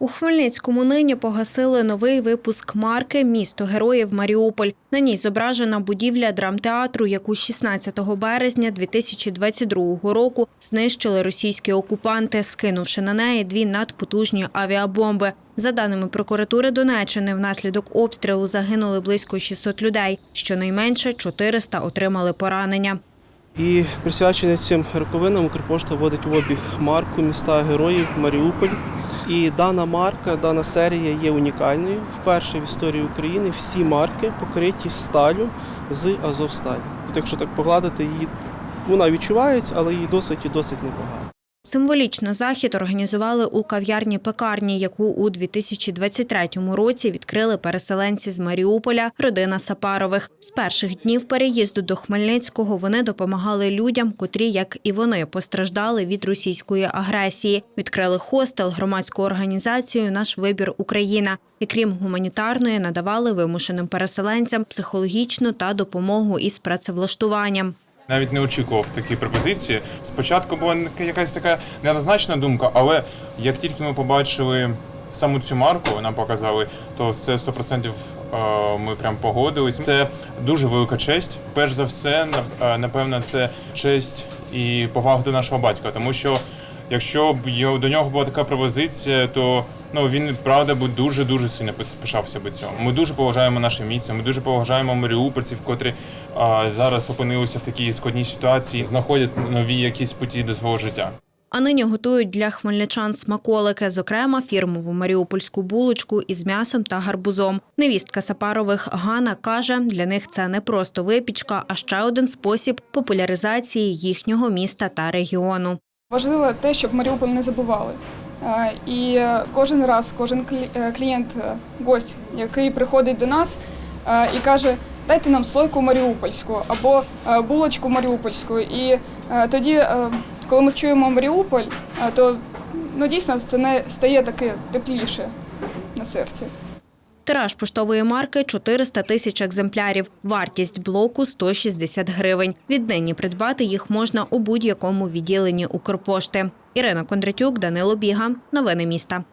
У Хмельницькому нині погасили новий випуск марки Місто героїв Маріуполь. На ній зображена будівля драмтеатру, яку 16 березня 2022 року знищили російські окупанти, скинувши на неї дві надпотужні авіабомби. За даними прокуратури Донеччини, внаслідок обстрілу загинули близько 600 людей. Щонайменше 400 отримали поранення. І присвячений цим роковинам Укрпошта вводить в обіг марку міста героїв Маріуполь. І дана марка, дана серія є унікальною. Вперше в історії України всі марки покриті сталю з Азовсталі. От якщо так погладити, її вона відчувається, але її досить і досить непогано. Символічно захід організували у кав'ярні пекарні, яку у 2023 році відкрили переселенці з Маріуполя, родина Сапарових. З перших днів переїзду до Хмельницького вони допомагали людям, котрі, як і вони, постраждали від російської агресії. Відкрили хостел, громадську організацію Наш вибір Україна. І крім гуманітарної, надавали вимушеним переселенцям психологічну та допомогу із працевлаштуванням. Навіть не очікував такі пропозиції. Спочатку була якась така неоднозначна думка, але як тільки ми побачили саму цю марку, нам показали, то це 100% е, ми прям погодились. Це дуже велика честь. Перш за все, е, напевно, це честь і повага до нашого батька, тому що. Якщо б до нього була така пропозиція, то ну він правда би дуже дуже сильно пишався би цьому. Ми дуже поважаємо наше місце. Ми дуже поважаємо маріупольців, котрі а, зараз опинилися в такій складній ситуації, знаходять нові якісь путі до свого життя. А нині готують для хмельничан смаколики, зокрема фірмову маріупольську булочку із м'ясом та гарбузом. Невістка Сапарових Гана каже, для них це не просто випічка, а ще один спосіб популяризації їхнього міста та регіону. Важливо те, щоб Маріуполь не забували. Е, І кожен раз, кожен е, клієнт, е, гость, який приходить до нас і каже, дайте нам слойку маріупольську або булочку маріупольську. І тоді, коли ми чуємо Маріуполь, то ну, дійсно це не стає таке тепліше на серці. Тираж поштової марки 400 тисяч екземплярів. Вартість блоку 160 гривень. Віднині придбати їх можна у будь-якому відділенні Укрпошти. Ірина Кондратюк, Данило Біга. Новини міста.